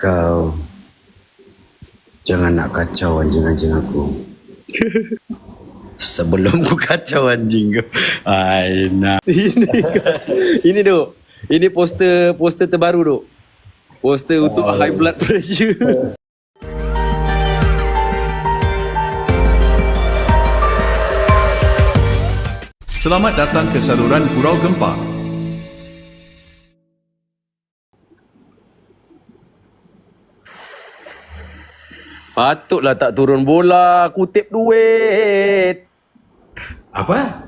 Kau jangan nak kacau anjing-anjing aku. Sebelum ku kacau anjing kau. Ai nak. Ini ini duk. Ini poster poster terbaru duk. Poster untuk high blood pressure. Selamat datang ke saluran Pulau Gempa. Patutlah tak turun bola, kutip duit. Apa?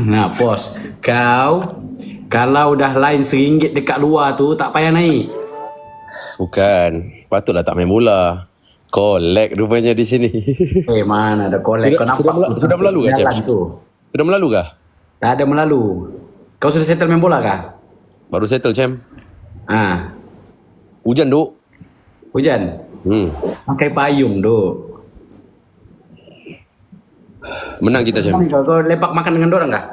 Nah, bos. Kau kalau dah lain seringgit dekat luar tu tak payah naik. Bukan. Patutlah tak main bola. Kolek rupanya di sini. Eh mana ada kolek Sudah- kau nampak sudah mela- tu sudah melalu ke, tu. Sudah melalu kah? Tak ada melalu. Kau sudah settle main bola kah? Baru settle, Cem. Ah, Hujan, duk. hujan. Hmm. Pakai payung tu. Menang kita, Cem. Kau, kau lepak makan dengan dorang kah?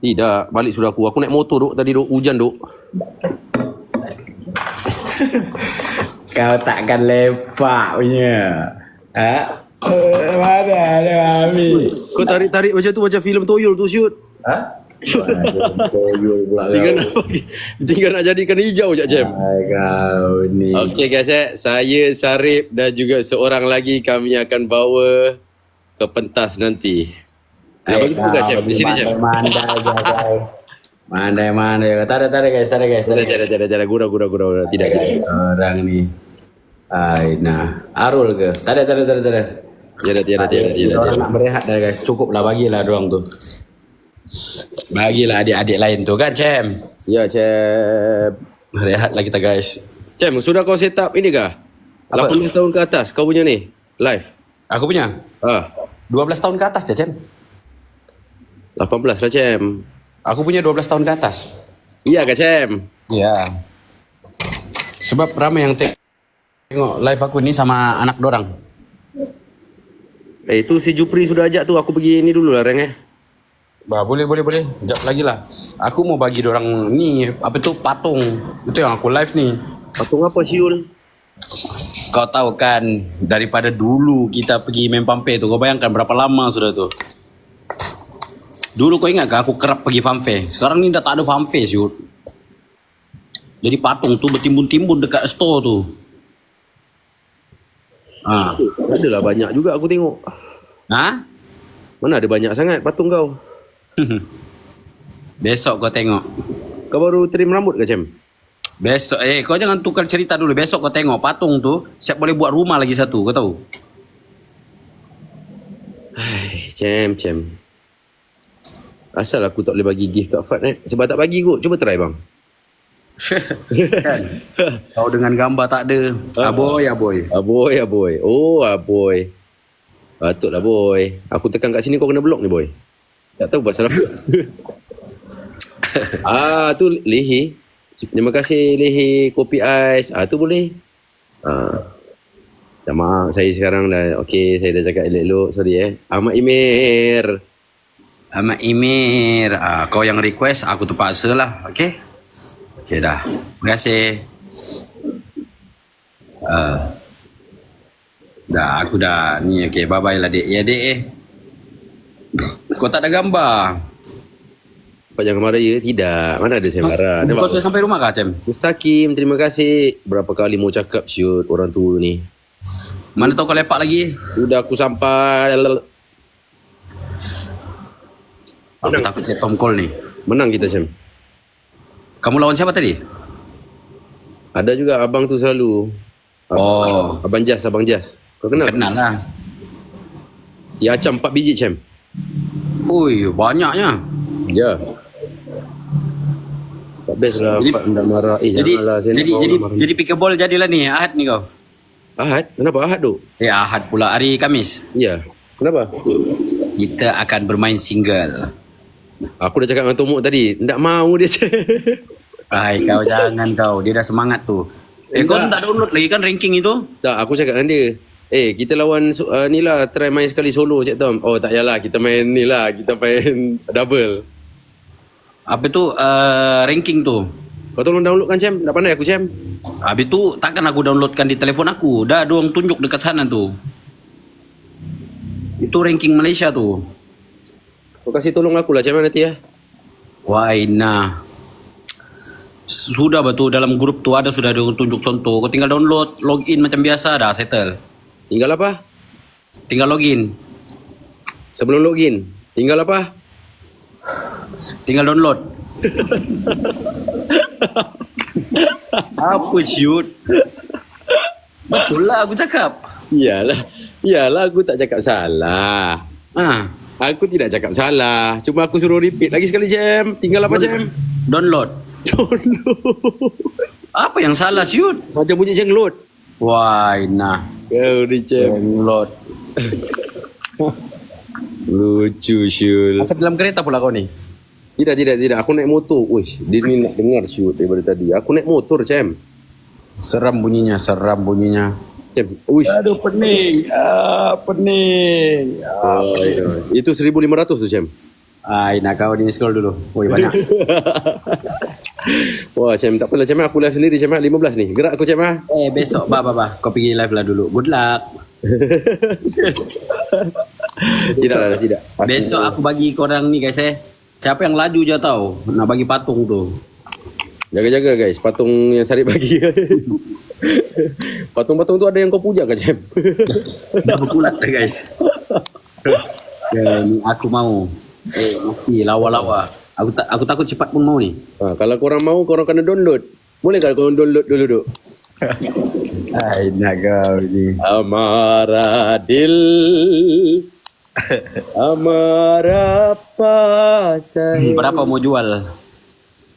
Tidak, balik sudah aku. Aku naik motor, duk. Tadi, duk. Hujan, duk. Kau takkan lepak punya. Ha? Eh, mana ada? Kau tarik-tarik macam tu, macam filem Toyol tu, shoot. Ha? Toyol pula Tinggal nak, tinggal nak jadikan hijau je, Cem. Hai kau ni. Okey guys eh, saya Sarip dan juga seorang lagi kami akan bawa ke pentas nanti. Nak bagi buka Cem, di sini Cem. Mandai mandai. Tak ada tak ada guys, tak ada guys. Tak ada guys. jada, jada, jada, gura, gura, gura, gura. Tidak guys. Orang ni. Ai nah. Arul ke? Tak ada tak ada tak ada. Tak ada. Jada, orang jada. nak berehat dah guys. Cukup lah bagilah dorang tu. Bagilah adik-adik lain tu kan Cem. Ya, Cem. Rehatlah kita guys. Cem, sudah kau set up ini kah? Apa? 18 tahun ke atas kau punya ni, live. Aku punya Ah, 12 tahun ke atas je Cem. 18 lah Cem. Aku punya 12 tahun ke atas. Iya kah Cem? Ya. Sebab ramai yang te- tengok live aku ni sama anak dorang. Eh, itu si Jupri sudah ajak tu. Aku pergi ni dulu lah, Reng eh. Bah, boleh boleh boleh. Sekejap lagi lah. Aku mau bagi dorang ni apa tu patung. Itu yang aku live ni. Patung apa, Syul? Kau tahu kan daripada dulu kita pergi main pampe tu kau bayangkan berapa lama sudah tu. Dulu kau ingat kan aku kerap pergi fanfare. Sekarang ni dah tak ada fanfare shoot. Jadi patung tu bertimbun-timbun dekat store tu. Ah, Adalah banyak juga aku tengok. ha? Mana ada banyak sangat patung kau? Besok kau tengok. Kau baru trim rambut ke, Cem? Besok eh kau jangan tukar cerita dulu. Besok kau tengok patung tu siap boleh buat rumah lagi satu, kau tahu? Hai, Cem, Cem. Asal aku tak boleh bagi gift kat Fat eh? Sebab tak bagi kot. Cuba try bang. kan? Kau dengan gambar tak ada. Aboy, aboy. Aboy, aboy. Oh, aboy. Patutlah boy. Aku tekan kat sini kau kena block ni boy. Tak tahu pasal apa. ah, tu Lehi. Terima kasih Lehi kopi ais. Ah, tu boleh. Ah. Tak maaf, saya sekarang dah okey, saya dah cakap elok-elok. Sorry eh. Ahmad Imir. Ahmad Imir. Ah, kau yang request, aku terpaksa lah. Okay? Okay dah. Terima kasih. Ah. dah, aku dah. Ni okay, bye-bye lah dek. Ya dek eh. Kau tak ada gambar. Pak jangan marah ya? Tidak. Mana ada saya marah. Kau sudah sampai rumah kah, Cem? Mustaqim, terima kasih. Berapa kali mau cakap shoot orang tua ni. Mana tahu kau lepak lagi? Sudah aku sampai. Aku takut saya Tom Cole ni. Menang kita Syam. Kamu lawan siapa tadi? Ada juga abang tu selalu. Oh, Abang Jas, Abang Jas. Kau kenal? kenal lah. Ya Acam 4 biji Syam. Ui, banyaknya. Ya. Tak best lah Jadi- Fat hendak marah. Eh Jadi janganlah. Saya jadi nak jadi marah. jadi pickleball jadilah ni Ahad ni kau. Ahad? Kenapa Ahad tu? Ya Ahad pula hari Kamis. Ya. Kenapa? Kita akan bermain single. Aku dah cakap dengan Tomok tadi. Tak mau dia Syam. Hai kau jangan kau. Dia dah semangat tu. Eh kau Enggak. tak download lagi kan ranking itu? tak, aku cakap dengan dia. Eh, kita lawan uh, ni lah. Try main sekali solo Cik Tom. Oh, tak yalah. Kita main ni lah. Kita main double. Apa tu uh, ranking tu? Kau tolong download kan Cem? Tak pandai aku Cem. Habis tu takkan aku downloadkan di telefon aku. Dah ada orang tunjuk dekat sana tu. Itu ranking Malaysia tu. Kau kasih tolong aku lah Cem nanti ya. Wah, Ina. Sudah betul dalam grup tu ada sudah ada tunjuk contoh. Kau tinggal download, login macam biasa dah settle. Tinggal apa? Tinggal login, Sebelum login. Tinggal apa? tinggal download. Apa shoot? Betul lah aku cakap. Iyalah. Iyalah aku tak cakap salah. Ah, Aku tidak cakap salah. Cuma aku suruh repeat lagi sekali Cem. Tinggal apa Cem? download. Download. Apa yang salah shoot? Macam bunyi jenglot. Wah, Ina. Kau ni Cem. Download. Lucu Syul. Macam dalam kereta pula kau ni. Tidak, tidak, tidak. Aku naik motor. Uish, dia ni nak dengar shoot daripada tadi. Aku naik motor, Cem. Seram bunyinya, seram bunyinya. Cem. Uish. Aduh pening, ah, pening. Ah, Oh, ya. Itu 1500 tu, Cem. Ay, nak kau ni scroll dulu. Woi, banyak. Wah, Cem. Tak apalah, Cem. Aku live sendiri, Cem. 15 ni. Gerak aku, Cem. ah. eh, besok, bah, bah, bah. Kau pergi live lah dulu. Good luck. Tidak lah, tidak. Aku- Besok aku bagi korang ni guys eh. Siapa yang laju je tau. Nak bagi patung tu. Jaga-jaga, guys. Patung yang Sarip bagi. Patung-patung tu ada yang kau puja ke, Cem? Dah berkulat dah guys. ni aku mau. Eh, mesti lawa-lawa. Aku tak aku takut cepat pun mau ni. ha, kalau korang mau, korang kena download. Boleh tak korang download dulu, duk? Ay, nak kau ni. Amaradil Amara pasai Berapa mau jual?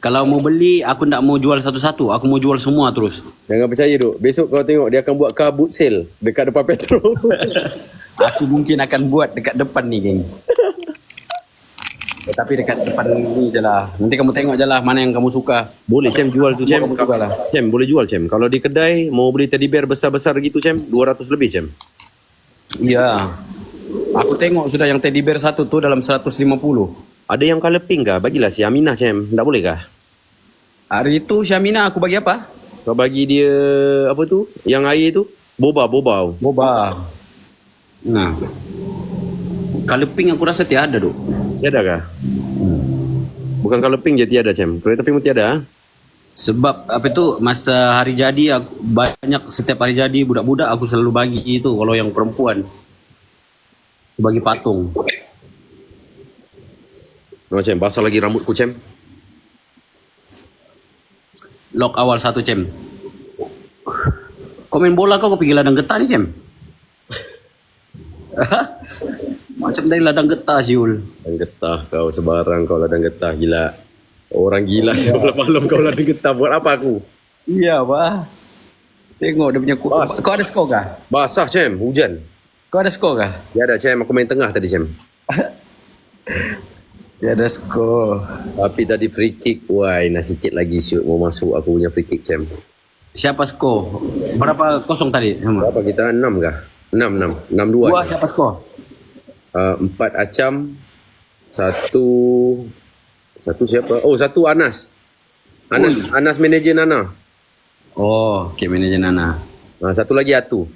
Kalau mau beli, aku tak mau jual satu-satu. Aku mau jual semua terus. Jangan percaya duk Besok kau tengok Dia akan buat car boot sale Dekat depan petrol Aku mungkin akan buat dekat depan ni, geng. Eh, tapi dekat depan ni je lah. Nanti kamu tengok je lah mana yang kamu suka. Boleh Cem jual tu Cem kamu suka lah. Cem boleh jual Cem Kalau di kedai Mau beli teddy bear besar-besar gitu Cem 200 lebih Cem Iya. Aku tengok sudah yang teddy bear satu tu dalam 150. Ada yang colour pink kah? Bagilah si Aminah Cem Tak boleh kah? Hari tu Syamina aku bagi apa? Kau bagi dia Apa tu? Yang air tu Boba Boba Boba. Nah. Kalau pink aku rasa tiada duk. Tiada kah? Bukan colour pink je tiada Cem Kereta pink pun tiada ah? Sebab apa tu masa hari jadi aku banyak setiap hari jadi budak-budak aku selalu bagi itu kalau yang perempuan. Bagi patung. Cem Basah lagi rambutku Cem Lock awal satu cem. Main bola kau kau pergi ladang getah ni cem. Macam dari ladang getah siul. Ladang getah kau sebarang kau ladang getah gila. Orang gila malam-malam kau ladang getah buat apa aku? Iya, Pak. Tengok dia punya ku- Kau ada skor kah? Basah Cem, hujan. Kau ada skor kah? Ya ada Cem, aku main tengah tadi Cem. Ya ada skor. Tapi tadi free kick, wah nak sikit lagi shoot mau masuk aku punya free kick Cem. Siapa skor? Berapa kosong tadi? Berapa kita? 6 kah? 6, 6. 6, 2. Dua siapa skor? Uh, empat Acam. Satu... Satu siapa? Oh, satu Anas. Anas, Anas manager Nana. Oh, okay, manager Nana. Uh, satu lagi Atu.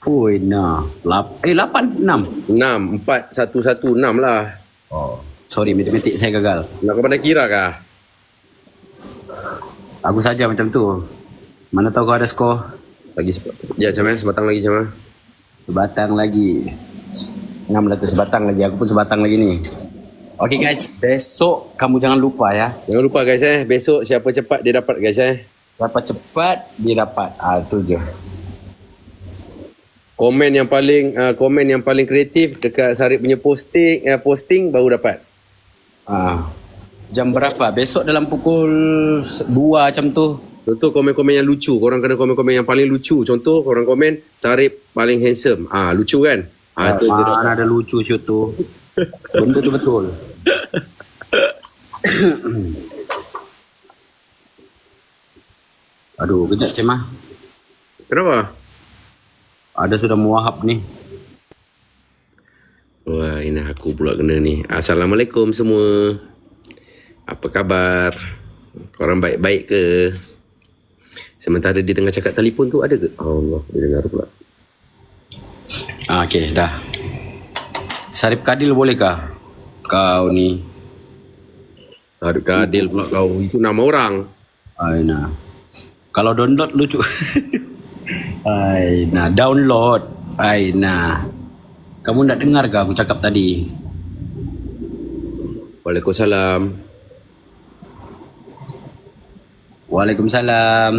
Fui, nah. Lap, eh, lapan, enam. 6, 4, 1, 1, 6 lah. Oh. Sorry, matematik saya gagal. Nak kau pandai kira kah? Aku saja macam tu. Mana tahu kau ada skor? Lagi sep- ya macam mana? Sebatang lagi macam mana? Sebatang lagi. Enam dah tu sebatang lagi. Aku pun sebatang lagi ni. Okay guys, besok kamu jangan lupa ya. Jangan lupa guys eh, besok siapa cepat dia dapat guys eh. Dapat cepat, dia dapat. Ah, tu je. Komen yang paling uh, komen yang paling kreatif dekat Sarip punya posting uh, posting baru dapat. Ah. Jam berapa? Besok dalam pukul 2 macam tu. Contoh komen-komen yang lucu, korang kena komen-komen yang paling lucu. Contoh korang komen Sarip paling handsome. Ah lucu kan? Ah tu je dapat. Mana ada lucu shoot tu. Benda tu betul. Aduh, kejap cemah. Kenapa? Ada sudah muahap ni. Wah, ini aku pula kena ni. Assalamualaikum semua. Apa khabar? Korang baik-baik ke? Sementara dia tengah cakap telefon tu ada ke? Allah, dia dengar pula. Ah, okay, dah. Sarip Kadil bolehkah? Kau ni. Sarip Kadil pula kau. Itu nama orang. Aina. Kalau download lucu. Aina, download. Aina. Kamu nak dengar ke aku cakap tadi? Waalaikumsalam. Waalaikumsalam.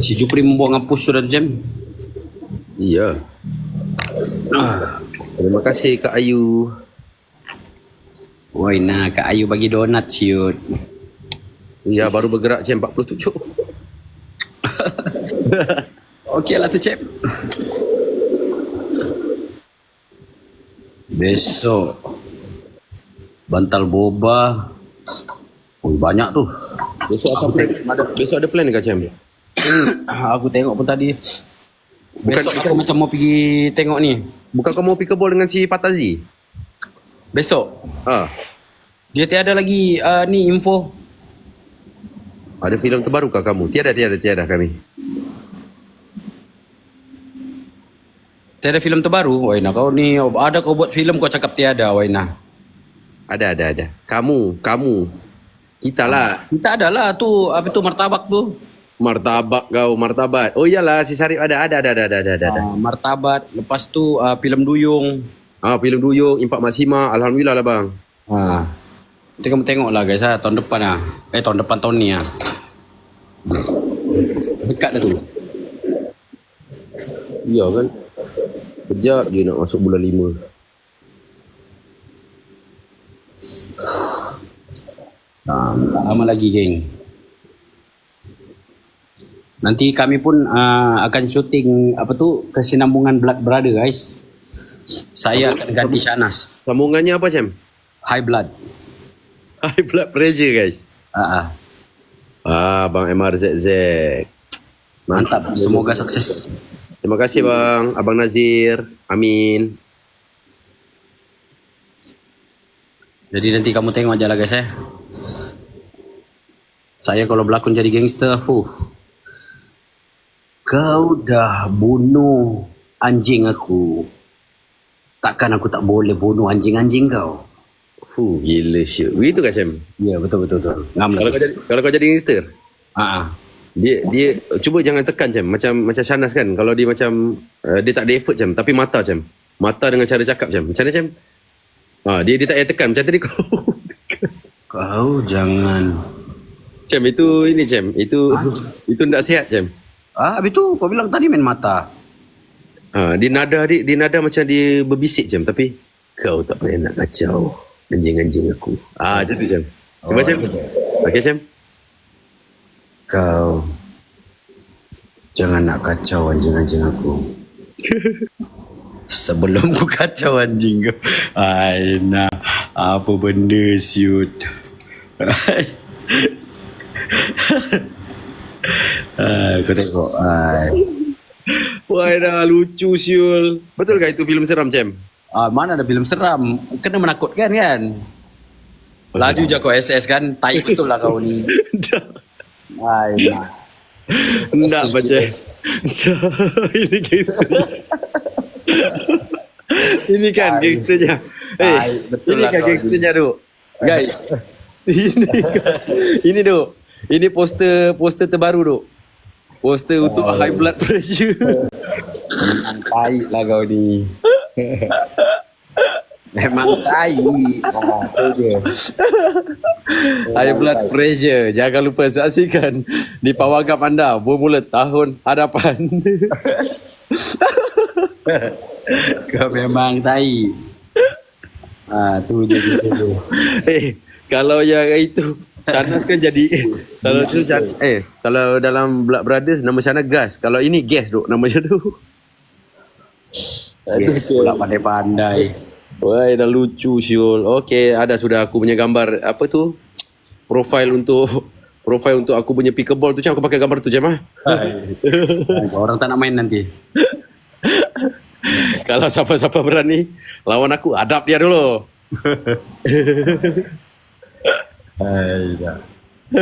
Si Jupri membuang ngapus sudah tu jam. Iya. Terima kasih Kak Ayu. Woi nah Kak Ayu bagi donat siut. Ya, baru bergerak jam 47. Okey lah tu cep. Besok bantal boba. Ui banyak tu. Besok apa plan? Ada, besok ada plan ke Cem? aku tengok pun tadi. Besok aku macam mau pergi tengok ni. Bukan kau mau pickleball dengan si Fatazi? Besok Ha. dia tiada lagi uh, ni info. Ada filem terbaru kah kamu? Tiada, tiada, tiada kami. Tiada filem terbaru. Waina kau ni ada kau buat filem kau cakap tiada Waina. Ada, ada, ada. Kamu, kamu. Kita lah. Kita ada lah tu apa tu martabak tu. Martabak kau, martabat. Oh iyalah, si Sarip ada, ada, ada, ada, ada, ada. ada. Uh, martabat lepas tu uh, filem duyung. Ah, filem Duyung, Impak Masima. Alhamdulillah lah bang. Ha. Nanti kamu tengok lah guys ha, tahun depan ah. Eh tahun depan tahun ni ah. Dekat dah tu. Iya kan? Kejap je nak masuk bulan lima. Ha, tak lama lagi geng. Nanti kami pun uh, akan syuting apa tu kesinambungan Blood Brother guys. Saya akan ganti Shanas. Sambungannya apa Cem? High blood. High blood pressure guys. Ha, ha. Ah, Bang MRZZ. Mantap. Semoga sukses. Terima kasih bang, Abang Nazir. Amin. Jadi nanti kamu tengok aja lah guys eh. Saya kalau berlakon jadi gangster, huh. Kau dah bunuh anjing aku. Takkan aku tak boleh bunuh anjing-anjing kau? Fuh, gila syuk. Begitu kan Cem? Ya, betul betul betul. Ngam Kalau lah. kau jadi kalau kau jadi gangster, Ha ah. dia dia cuba jangan tekan Cem. Macam macam Shanas kan. Kalau dia macam uh, dia tak ada effort Cem, tapi mata Cem. Mata dengan cara cakap Cem. Macam mana Cem? Ah, dia dia tak payah tekan macam tadi kau. Kau jangan. Cem itu ini Cem. Itu itu tak sihat Cem. Ah, habis tu kau bilang tadi main mata. Ha, di nada dia, di nada macam dia berbisik Cem tapi kau tak payah nak kacau anjing-anjing aku. Ah, macam tu Cem. Cuba Oh, Cem. Okey Cem. Kau jangan nak kacau anjing-anjing aku. Sebelum ku kacau anjing kau. Ai, nah. Apa benda siut. Kau tengok. Wah, dah lucu siul. Betul ke itu filem seram Cem? Ah, mana ada filem seram? Kena menakutkan kan? Laju je kau SS kan? Tai betul lah kau ni. Ai, nah. Enggak baca. Ini gangster. Ini kan gangsternya. Eh, Ai, betul ini lah kan gangsternya tu. Guys. ini kan, ini tu. Ini poster poster terbaru tu. Poster untuk high blood pressure. Memang lah kau ni. Memang tai. Tu high blood pressure. Jangan lupa saksikan di pawagam anda bermula tahun hadapan. Kau memang tai. Ah, tu je tu je. eh, kalau yang itu Shanas kan jadi kalau tu Shan- eh kalau dalam Blood Brothers nama Shanas Gas. Kalau ini Gas duk nama dia tu. Aduh, pula pandai-pandai. Wah, dah lucu Syul. Okey, ada sudah aku punya gambar apa tu? Profile untuk profile untuk aku punya pickleball tu Cam aku pakai gambar tu Cam ah. Orang tak nak main nanti. Kalau siapa-siapa berani lawan aku, adab dia dulu. Hai dah.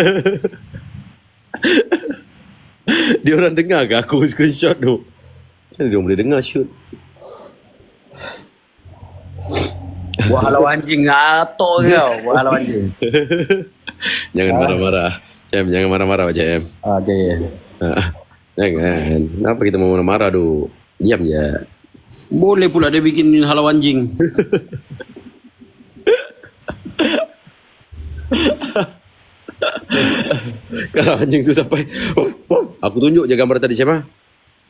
Dia orang dengar ke aku screenshot tu? Macam mana dia boleh dengar shoot? Buat halau anjing ngatok kau. Buat halau anjing. jangan marah-marah. Cem, jangan marah-marah Cem. Ah, okay. Ha, jangan. Kenapa kita mau marah-marah tu? Diam je. Boleh pula dia bikin halau anjing. Kalau anjing tu sampai oh, oh. Aku tunjuk je gambar tadi ah.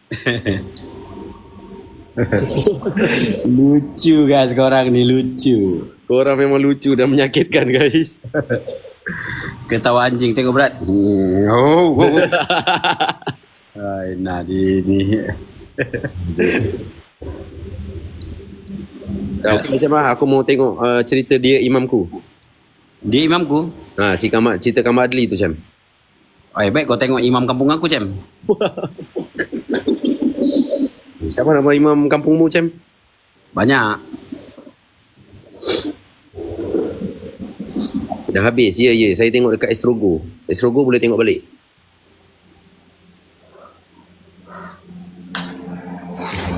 lucu guys korang ni lucu. Korang memang lucu dan menyakitkan guys. Ketawa anjing tengok berat. Oh, oh, oh. Hai, nah di ni. Okey Cem ah. Aku mau tengok uh, cerita dia imamku. Dia imamku. Ha, si Kamat, cerita Kamat Adli tu Cem. Oh, baik kau tengok imam kampung aku, Cem. Siapa nama imam kampungmu Cem? Banyak. Dah habis. Ya, ya. Saya tengok dekat Estrogo. Estrogo boleh tengok balik.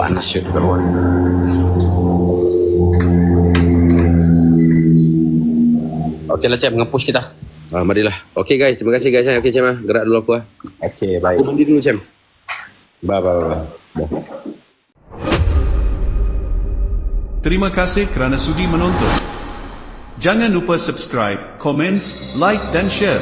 Panas shoot Okey lah Cem, nge-push kita. Ah, marilah. Okey guys, terima kasih guys. Okey Cem ah. Gerak dulu aku ah. Okey, Aku baik. mandi dulu Cem. Bye, bye, bye. Terima kasih kerana sudi menonton. Jangan lupa subscribe, komen, like dan share.